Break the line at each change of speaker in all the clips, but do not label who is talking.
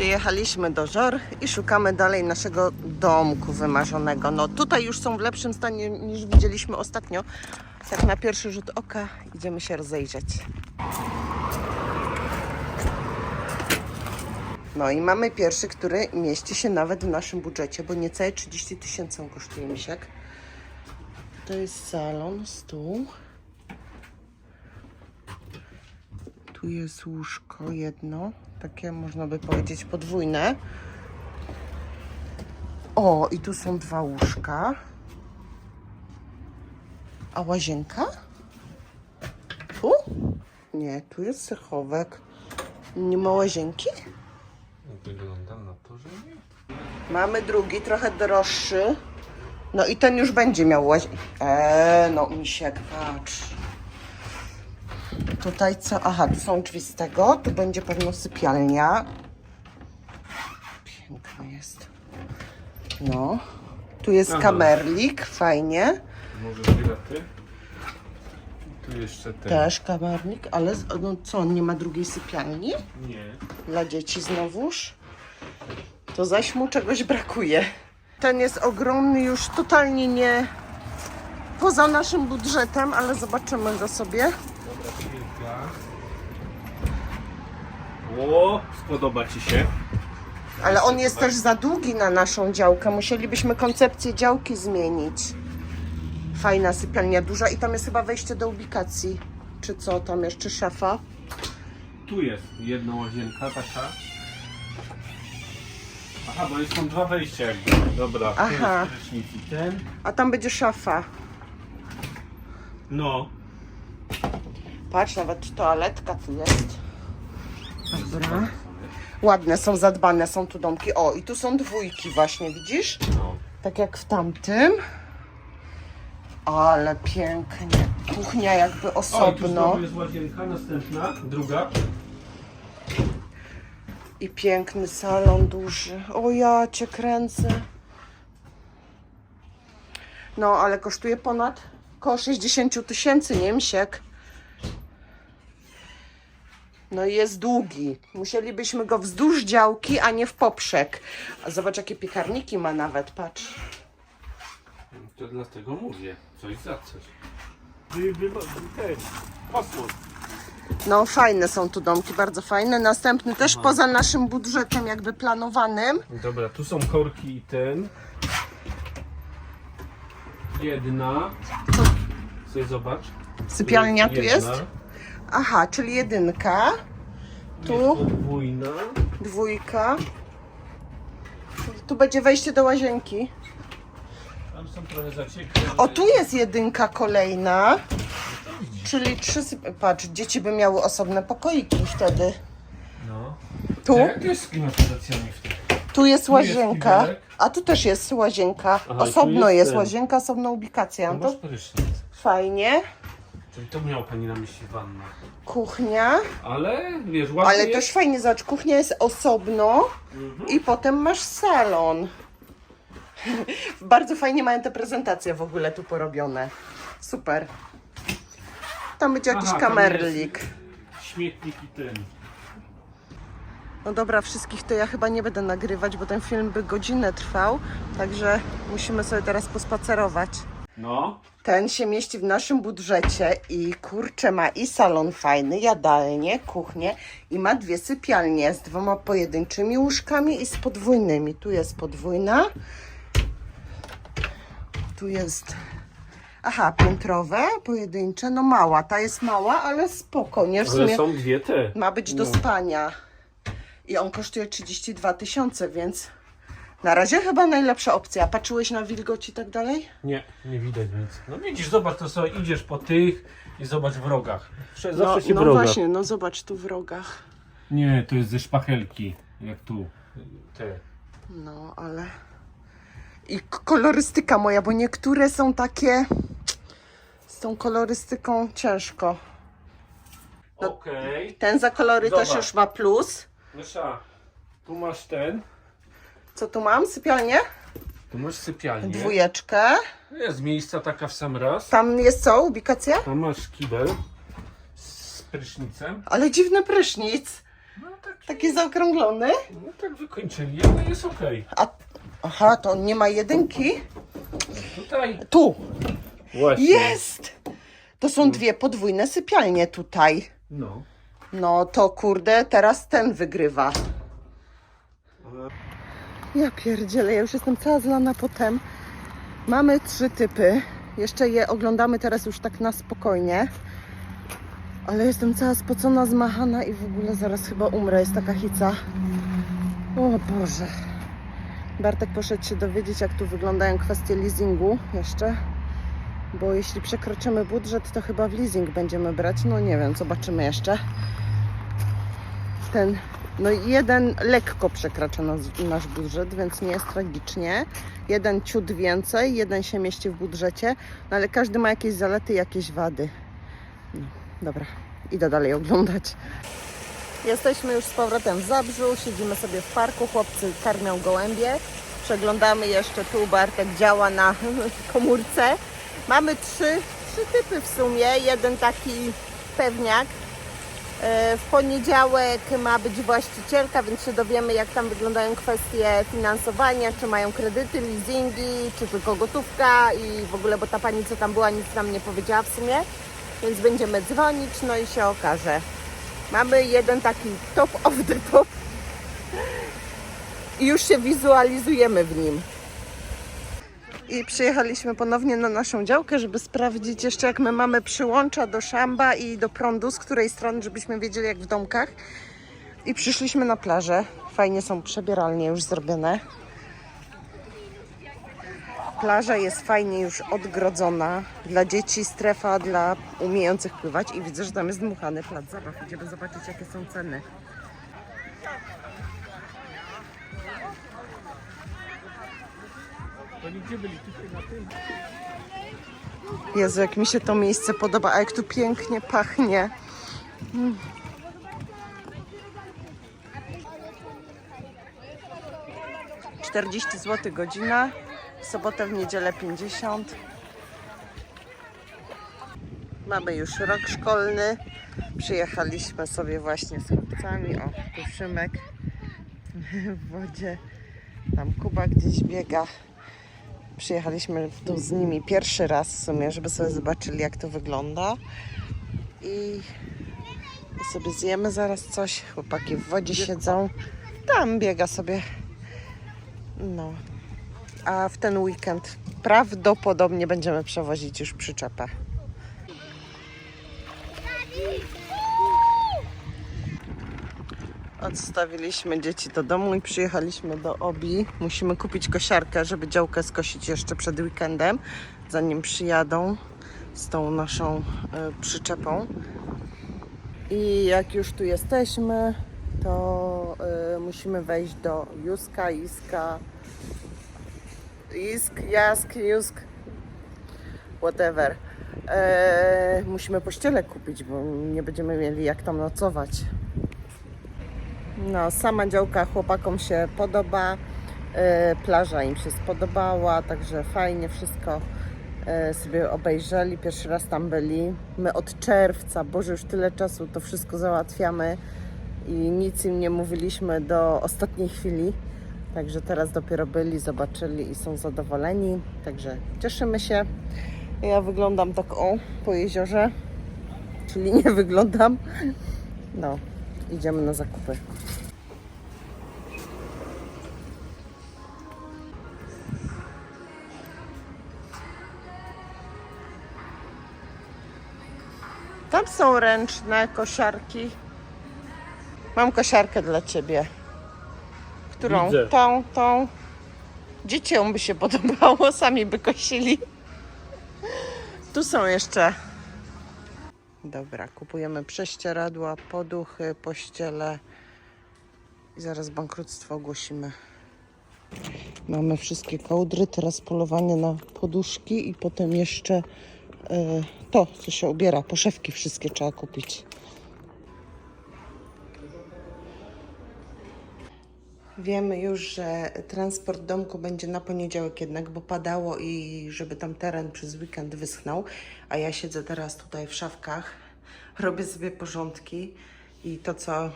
Przyjechaliśmy do Żor i szukamy dalej naszego domku wymarzonego. No tutaj już są w lepszym stanie niż widzieliśmy ostatnio. Tak na pierwszy rzut oka idziemy się rozejrzeć. No i mamy pierwszy, który mieści się nawet w naszym budżecie, bo niecałe 30 tysięcy kosztuje misiek. To jest salon, stół. Tu jest łóżko jedno, takie można by powiedzieć podwójne. O, i tu są dwa łóżka. A łazienka? Tu? Nie, tu jest schowek. Nie ma łazienki?
Wygląda na to, że nie.
Mamy drugi, trochę droższy. No i ten już będzie miał łazienkę. Eee, no misiek, patrz. Tutaj co? Aha, tu są drzwi z tego. Tu będzie pewno sypialnia. Piękny jest. No. Tu jest
Aha.
kamerlik, fajnie.
Może bilety? Tu jeszcze ten.
Też kamerlik, ale z- no co, on nie ma drugiej sypialni?
Nie.
Dla dzieci znowuż. To zaś mu czegoś brakuje. Ten jest ogromny, już totalnie nie poza naszym budżetem, ale zobaczymy go sobie.
Dobra, kilka. O, spodoba Ci się.
Ale on jest też za długi na naszą działkę. Musielibyśmy koncepcję działki zmienić. Fajna sypialnia, duża i tam jest chyba wejście do ubikacji. Czy co tam jeszcze, szafa?
Tu jest jedna łazienka taka. Aha, bo jest są dwa wejścia jakby. Dobra,
Aha.
jest prysznic i ten.
A tam będzie szafa.
No.
Patrz, nawet toaletka tu jest. Dobra. Ładne są, zadbane są tu domki. O, i tu są dwójki właśnie, widzisz? Tak jak w tamtym. Ale pięknie. Kuchnia jakby
O, i tu
osobno.
jest łazienka, następna, druga.
I piękny salon duży. O ja cię kręcę. No, ale kosztuje ponad około 60 tysięcy, Niemsiek. No i jest długi. Musielibyśmy go wzdłuż działki, a nie w poprzek. A zobacz, jakie piekarniki ma nawet, patrz.
To dlatego mówię. Coś za coś. Wy, wy, ten.
No, fajne są tu domki, bardzo fajne. Następny też poza naszym budżetem jakby planowanym.
Dobra, tu są korki i ten. Jedna. Sobie zobacz.
Sypialnia tu
Jedna.
jest. Aha, czyli jedynka. Tu.
Jest podwójna.
Dwójka. Tu będzie wejście do łazienki.
Tam są trochę zacieki. ale-
O, tu jest jedynka kolejna. Czyli trzy. Patrz, dzieci by miały osobne pokoiki wtedy.
No.
Tu,
Jak jest z klimatyzacjami w tym?
tu jest łazienka.
kibelek.
A tu też jest łazienka.
Aha, i tu
Osobno
jest
jest
ten.
łazienka, osobno ubikacja.
To
No
masz
to
prysznic.
fajnie.
Czyli to miał pani na myśli wanna.
Kuchnia.
Ale wiesz, ładnie
Ale
jest.
też fajnie, zobacz, kuchnia jest osobno i potem masz salon. Bardzo fajnie mają te prezentacje w ogóle tu porobione. Super. Tam będzie jakiś
Aha, tam
kamerlik.
jest Śmietnik i ten.
No dobra, wszystkich to ja chyba nie będę nagrywać, bo ten film by godzinę trwał, także musimy sobie teraz pospacerować.
No.
Ten się mieści w naszym budżecie i kurczę ma i salon fajny, jadalnię, kuchnię i ma dwie sypialnie z dwoma pojedynczymi łóżkami i z podwójnymi. Tu jest podwójna. Tu jest aha, piętrowe, pojedyncze, no mała, ta jest mała, ale spoko, nie? W
Ale
sumie
są dwie te.
ma być do
No.
spania. I on kosztuje 32 tysiące, więc na razie chyba najlepsza opcja. Patrzyłeś na wilgoć i tak dalej?
Nie, nie widać nic. No widzisz, zobacz, to sobie idziesz po tych i zobacz w rogach. Zawsze
No,
się w
no
rogach.
właśnie, no zobacz tu w rogach.
Nie, to jest ze szpachelki, jak tu. Te.
No, ale... I kolorystyka moja, bo niektóre są takie... Z tą kolorystyką ciężko. No.
Okej.
Ten za kolory też
Zobacz.
już ma plus.
Mysza, tu masz ten,
Co tu mam? Sypialnię?
tu masz sypialnię.
Dwójeczkę.
Jest miejsca taka w sam raz.
Tam jest co? Ubikacja?
Tam masz kibel z prysznicem.
Ale dziwny prysznic.
No tak,
Taki zaokrąglony.
no tak wykończyli, ale jest okej.
A, aha, to on nie ma jedynki.
Tutaj.
Tu,
Właśnie.
jest! To są dwie podwójne sypialnie tutaj.
No.
No to kurde, teraz ten wygrywa. Ja pierdzielę, ja już jestem cała zlana potem. Mamy trzy typy. Jeszcze je oglądamy teraz już tak na spokojnie. Ale jestem cała spocona, zmachana i w ogóle zaraz chyba umrę. Jest taka hica. O Boże. Bartek poszedł się dowiedzieć, jak tu wyglądają kwestie leasingu jeszcze. Bo jeśli przekroczymy budżet, to chyba w leasing będziemy brać. No nie wiem, zobaczymy jeszcze. Ten, no jeden lekko przekracza nas, nasz budżet, więc nie jest tragicznie. Jeden ciut więcej, jeden się mieści w budżecie, no ale każdy ma jakieś zalety, jakieś wady. No, dobra, idę dalej oglądać. Jesteśmy już z powrotem w Zabrzu, siedzimy sobie w parku, chłopcy karmią gołębie. Przeglądamy jeszcze tu, Bartek działa na komórce. Mamy trzy, trzy typy w sumie. Jeden taki pewniak. E, W poniedziałek ma być właścicielka, więc się dowiemy, jak tam wyglądają kwestie finansowania, czy mają kredyty, leasingi, czy tylko gotówka i w ogóle, bo ta pani, co tam była, nic nam nie powiedziała w sumie. Więc będziemy dzwonić, no i się okaże. Mamy jeden taki top of the top i już się wizualizujemy w nim. I przyjechaliśmy ponownie na naszą działkę, żeby sprawdzić jeszcze jak my mamy przyłącza do szamba i do prądu, z której strony, żebyśmy wiedzieli jak w domkach. I przyszliśmy na plażę. Fajnie są przebieralnie już zrobione. Plaża jest fajnie już odgrodzona. Dla dzieci strefa dla umiejących pływać i widzę, że tam jest dmuchany plac zabaw. Idziemy zobaczyć jakie są ceny.
Gdzie byli?
Jezu, jak mi się to miejsce podoba, a jak tu pięknie pachnie. Mm. Czterdzieści zł godzina, w sobotę, w niedzielę 50. Mamy już rok szkolny. Przyjechaliśmy sobie właśnie z chłopcami. O, tu Szymek w wodzie. Tam Kuba gdzieś biega. Przyjechaliśmy tu z nimi pierwszy raz w sumie, żeby sobie zobaczyli jak to wygląda. I, sobie zjemy zaraz coś. Chłopaki w wodzie siedzą. Tam biega sobie. No. A w ten weekend prawdopodobnie będziemy przewozić już przyczepę. Odstawiliśmy dzieci do domu i przyjechaliśmy do Obi. Musimy kupić kosiarkę, żeby działkę skosić jeszcze przed weekendem, zanim przyjadą z tą naszą y, przyczepą. I jak już tu jesteśmy, to y, musimy wejść do Juska, Iska, Isk, Jask, Jusk, whatever. E, musimy pościele kupić, bo nie będziemy mieli jak tam nocować. No, sama działka chłopakom się podoba, e, plaża im się spodobała, także fajnie wszystko e, sobie obejrzeli. Pierwszy raz tam byli. My od czerwca, Boże, już tyle czasu to wszystko załatwiamy i nic im nie mówiliśmy do ostatniej chwili. Także teraz dopiero byli, zobaczyli i są zadowoleni. Także cieszymy się. Ja wyglądam tak o po jeziorze, czyli nie wyglądam. No, idziemy na zakupy. Tam są ręczne kosiarki. Mam kosiarkę dla ciebie. Którą?
Widzę.
Tą, tą. Dzieciom by się podobało, sami by kosili. Tu są jeszcze. Dobra, kupujemy prześcieradła, poduchy, pościele i zaraz bankructwo ogłosimy. Mamy wszystkie kołdry, teraz polowanie na poduszki i potem jeszcze to, co się ubiera, poszewki wszystkie trzeba kupić. Wiemy już, że transport domku będzie na poniedziałek jednak, bo padało i żeby tam teren przez weekend wyschnął. A ja siedzę teraz tutaj w szafkach, robię sobie porządki i to, co y,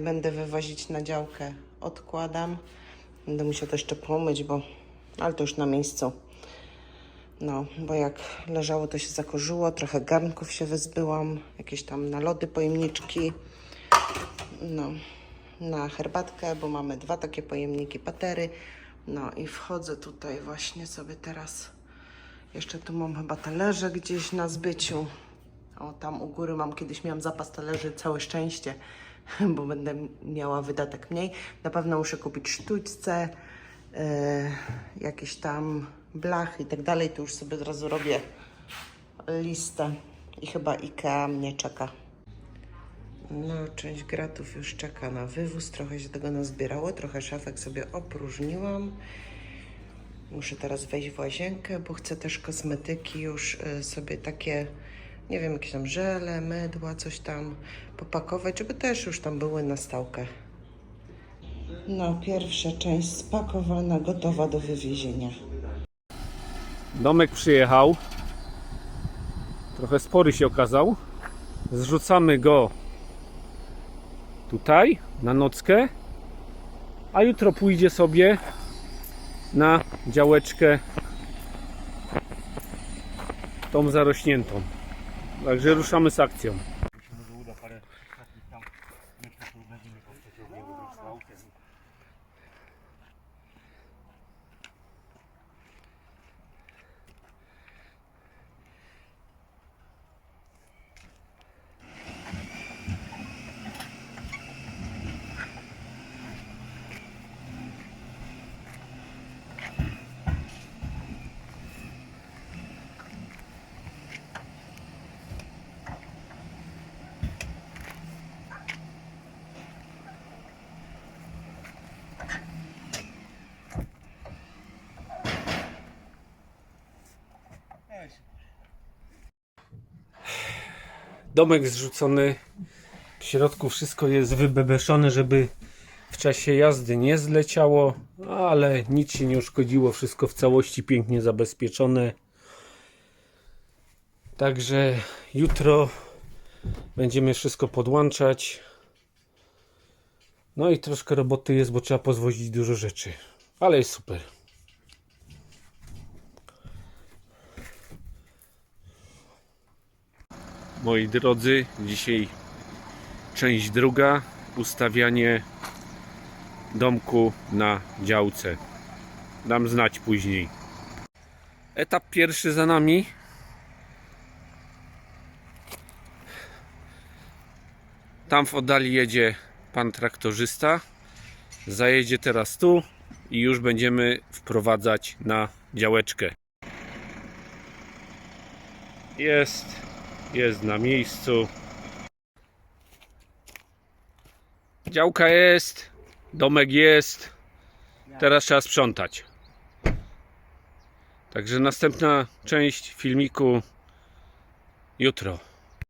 będę wywozić na działkę. Odkładam. Będę musiała to jeszcze pomyć, bo... Ale to już na miejscu. No, bo jak leżało, to się zakorzyło. Trochę garnków się wyzbyłam. Jakieś tam na lody pojemniczki. No, na herbatkę, bo mamy dwa takie pojemniki patery. No i wchodzę tutaj właśnie sobie teraz. Jeszcze tu mam chyba talerze gdzieś na zbyciu. O, tam u góry mam, kiedyś miałam zapas talerzy, całe szczęście, bo będę miała wydatek mniej. Na pewno muszę kupić sztućce, yy, jakieś tam blachy i tak dalej. Tu już sobie od razu robię listę i chyba IKEA mnie czeka. No, część gratów już czeka na wywóz, trochę się tego nazbierało, trochę szafek sobie opróżniłam. Muszę teraz wejść w łazienkę, bo chcę też kosmetyki już y, sobie takie, nie wiem, jakieś tam żele, mydła, coś tam popakować, żeby też już tam były na stałkę. No, pierwsza część spakowana, gotowa do wywiezienia.
Domek przyjechał. Trochę spory się okazał. Zrzucamy go tutaj na nockę, a jutro pójdzie sobie na działeczkę tą zarośniętą. Także ruszamy z akcją. Domek zrzucony. W środku wszystko jest wybebeszone, żeby w czasie jazdy nie zleciało, ale nic się nie uszkodziło. Wszystko w całości pięknie zabezpieczone. Także jutro będziemy wszystko podłączać. No i troszkę roboty jest, bo trzeba pozwozić dużo rzeczy. Ale jest super. Moi drodzy, dzisiaj część druga, ustawianie domku na działce. Dam znać później. Etap pierwszy za nami. Tam w oddali jedzie pan traktorzysta. Zajedzie teraz tu i już będziemy wprowadzać na działeczkę. Jest jest na miejscu. Działka jest, domek jest. Teraz trzeba sprzątać. Także następna część filmiku jutro.